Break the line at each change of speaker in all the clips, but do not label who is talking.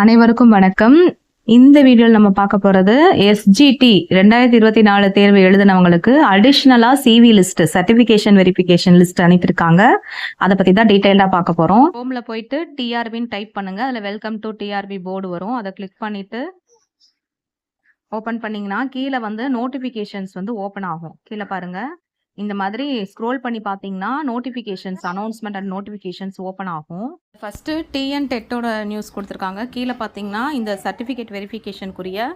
அனைவருக்கும் வணக்கம். இந்த வீடியோவில் நம்ம பார்க்க போகிறது எஸ்ஜிடி ரெண்டாயிரத்தி இருபத்தி நாலு தேர்வு எழுதினவங்களுக்கு அடிஷ்னலாக CV list certification verification list அனுப்பியிருக்காங்க. அதை பற்றி தான் டீட்டெயிலாக பார்க்க போகிறோம் ஹோமில் போயிட்டு டிஆர்பின்னு டைப் பண்ணுங்க. அதில் வெல்கம் டு டிஆர்பி போர்டு வரும். அதை கிளிக் பண்ணிட்டு ஓப்பன் பண்ணிங்கன்னா கீழே வந்து நோட்டிஃபிகேஷன்ஸ் வந்து ஓப்பன் ஆகும். கீழே பாருங்கள் இந்த மாதிரி ஸ்க்ரோல் பண்ணி பார்த்தீங்கன்னா notifications announcement and notifications open ஆகும். ஃபஸ்ட்டு டிஎன் டெட்டோட நியூஸ் கொடுத்துருக்காங்க. கீழே பார்த்தீங்கன்னா இந்த சர்டிஃபிகேட் வெரிஃபிகேஷனுக்குரிய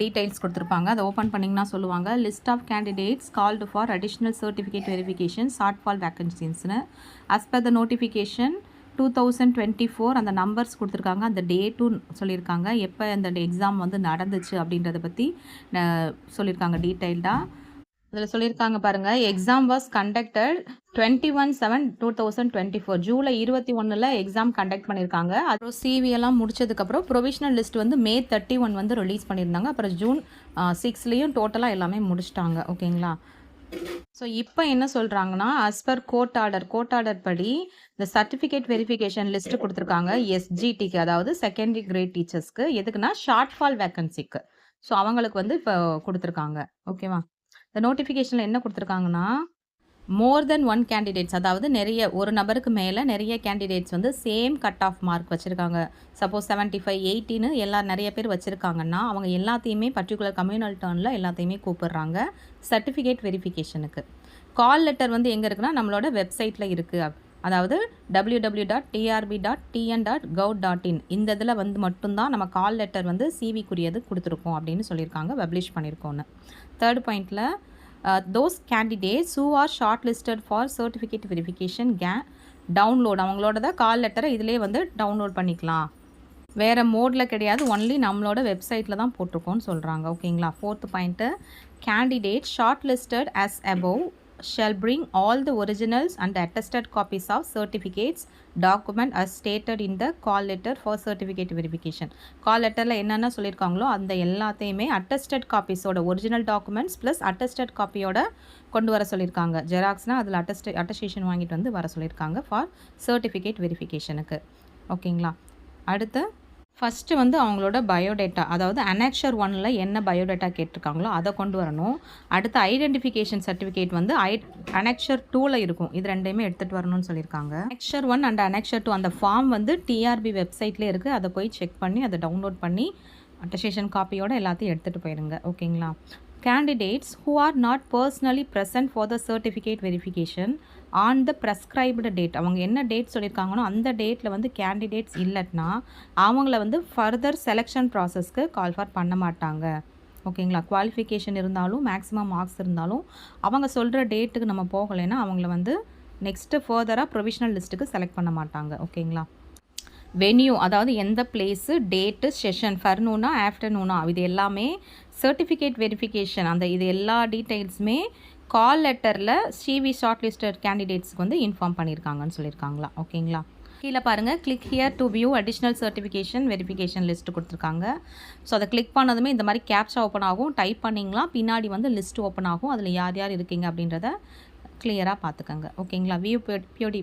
டீடைல்ஸ் கொடுத்துருப்பாங்க. அதை ஓப்பன் பண்ணிங்கன்னா சொல்லுவாங்க. List of candidates called for additional certificate verification short fall வேக்கன்சின்ஸ்னு as per the notification two thousand twenty four அந்த நம்பர்ஸ் கொடுத்துருக்காங்க. அந்த டேட்டும் சொல்லியிருக்காங்க. எப்போ அந்த எக்ஸாம் வந்து நடந்துச்சு அப்படின்றத பற்றி சொல்லியிருக்காங்க டீட்டெயில்டாக அதில் சொல்லியிருக்காங்க பாருங்கள் exam was conducted twenty one seven two thousand twenty four July இருபத்தி ஒன்றில் எக்ஸாம் கண்டக்ட் பண்ணியிருக்காங்க. அப்புறம் சிவி எல்லாம் முடிச்சதுக்கப்புறம் ப்ரொவிஷனல் லிஸ்ட் வந்து மே தேர்ட்டி ஒன் வந்து ரிலீஸ் பண்ணியிருந்தாங்க. அப்புறம் ஜூன் சிக்ஸ்லேயும் டோட்டலாக எல்லாமே முடிச்சிட்டாங்க. ஓகேங்களா? ஸோ இப்போ என்ன சொல்கிறாங்கன்னா as per court order court order படி இந்த சர்டிஃபிகேட் வெரிஃபிகேஷன் லிஸ்ட் கொடுத்துருக்காங்க. எஸ்ஜிடிக்கு அதாவது செகண்டரி கிரேட் டீச்சர்ஸ்க்கு எதுக்குன்னா ஷார்ட் ஃபால் வேக்கன்சிக்கு ஸோ அவங்களுக்கு வந்து இப்போ கொடுத்துருக்காங்க. ஓகேவா? இந்த நோட்டிஃபிகேஷனில் என்ன கொடுத்துருக்காங்கன்னா மோர் தென் ஒன் கேண்டிடேட்ஸ் அதாவது நிறைய ஒரு நபருக்கு மேலே நிறைய கேண்டிடேட்ஸ் வந்து சேம் கட் ஆஃப் மார்க் வச்சுருக்காங்க. சப்போஸ் செவன்ட்டி ஃபைவ் எயிட்டின்னு எல்லா நிறைய பேர் வச்சுருக்காங்கன்னா அவங்க எல்லாத்தையுமே பர்டிகுலர் கம்யூனல் டர்னில் எல்லாத்தையுமே கூப்பிடுறாங்க. சர்டிஃபிகேட் வெரிஃபிகேஷனுக்கு கால் லெட்டர் வந்து எங்கே இருக்குன்னா நம்மளோட வெப்சைட்டில் இருக்குது அதாவது W W dot TRB dot TN dot gov dot in இந்த இதில் வந்து மட்டும்தான் நம்ம கால் லெட்டர் வந்து சிவிக்குரியது கொடுத்துருக்கோம் அப்படின்னு சொல்லியிருக்காங்க பப்ளிஷ் பண்ணியிருக்கோன்னு தேர்ட் பாயிண்டில் those candidates who are short listed for certificate verification K download அவங்களோட தான் கால் லெட்டரை இதிலே வந்து டவுன்லோட் பண்ணிக்கலாம். வேறு மோடில் கிடையாது ஒன்லி நம்மளோட வெப்சைட்டில் தான் போட்டிருக்கோன்னு சொல்கிறாங்க ஓகேங்களா fourth point candidate short listed as above shall bring all the originals and attested copies of certificates document as stated in the call letter for certificate verification. Call லெட்டரில் என்னென்ன சொல்லியிருக்காங்களோ அந்த எல்லாத்தையுமே அட்டஸ்டட் காப்பீஸோட ஒரிஜினல் டாக்குமெண்ட்ஸ் ப்ளஸ் அட்டஸ்டட் காப்பியோட கொண்டு வர சொல்லியிருக்காங்க. ஜெராக்ஸ்னால் அதில் அட்டஸ்ட் அட்டஸ்டேஷன் வாங்கிட்டு வந்து வர சொல்லியிருக்காங்க ஃபார் சர்டிஃபிகேட் வெரிஃபிகேஷனுக்கு ஓகேங்களா அடுத்து ஃபஸ்ட்டு வந்து அவங்களோட பயோடேட்டா அதாவது அனெக்ஷர் ஒனில் என்ன பயோடேட்டா கேட்டிருக்காங்களோ அதை கொண்டு வரணும். அடுத்து ஐடென்டிஃபிகேஷன் சர்டிஃபிகேட் வந்து ஐ அனெக்ஷர் டூவில் இருக்கும். இது ரெண்டையுமே எடுத்துகிட்டு வரணும்னு சொல்லியிருக்காங்க. Annexure one and annexure two அந்த ஃபார்ம் வந்து டிஆர்பி வெப்சைட்லேயே இருக்குது அதை போய் செக் பண்ணி அதை டவுன்லோட் பண்ணி அட்டஸ்டேஷன் காப்பியோட எல்லாத்தையும் எடுத்துகிட்டு போயிடுங்க ஓகேங்களா candidates who are not personally present for the certificate verification on the prescribed date அவங்க என்ன டேட் சொல்லியிருக்காங்களோ அந்த டேட்டில் வந்து கேண்டிடேட்ஸ் இல்லைன்னா அவங்கள வந்து ஃபர்தர் செலெக்ஷன் ப்ராசஸ்க்கு கால் ஃபார் பண்ண மாட்டாங்க. ஓகேங்களா குவாலிஃபிகேஷன் இருந்தாலும் மேக்ஸிமம் மார்க்ஸ் இருந்தாலும் அவங்க சொல்கிற டேட்டுக்கு நம்ம போகலைன்னா அவங்கள வந்து நெக்ஸ்ட்டு ஃபர்தராக ப்ரொவிஷனல் லிஸ்ட்டுக்கு செலக்ட் பண்ண மாட்டாங்க. ஓகேங்களா வென்யூ அதாவது எந்த பிளேஸு டேட்டு செஷன் ஃபர்னூனா ஆஃப்டர்நூனா இது எல்லாமே சர்டிஃபிகேட் வெரிஃபிகேஷன் அந்த இது எல்லா டீட்டெயில்ஸுமே கால் லெட்டரில் சிவி ஷார்ட் லிஸ்டட் கேண்டிடேட்ஸ்க்கு வந்து இன்ஃபார்ம் பண்ணியிருக்காங்கன்னு சொல்லியிருக்காங்களா ஓகேங்களா? கீழே பாருங்கள் click here to view additional certification verification list கொடுத்துருக்காங்க. ஸோ அதை கிளிக் பண்ணதுமே இந்த மாதிரி கேப்ஷா ஓப்பன் ஆகும். டைப் பண்ணிங்களா பின்னாடி வந்து லிஸ்ட் ஓப்பன் ஆகும். அதில் யார் யார் இருக்கீங்க அப்படின்றத கிளியராக பார்த்துக்கோங்க. ஓகேங்களா? View beauty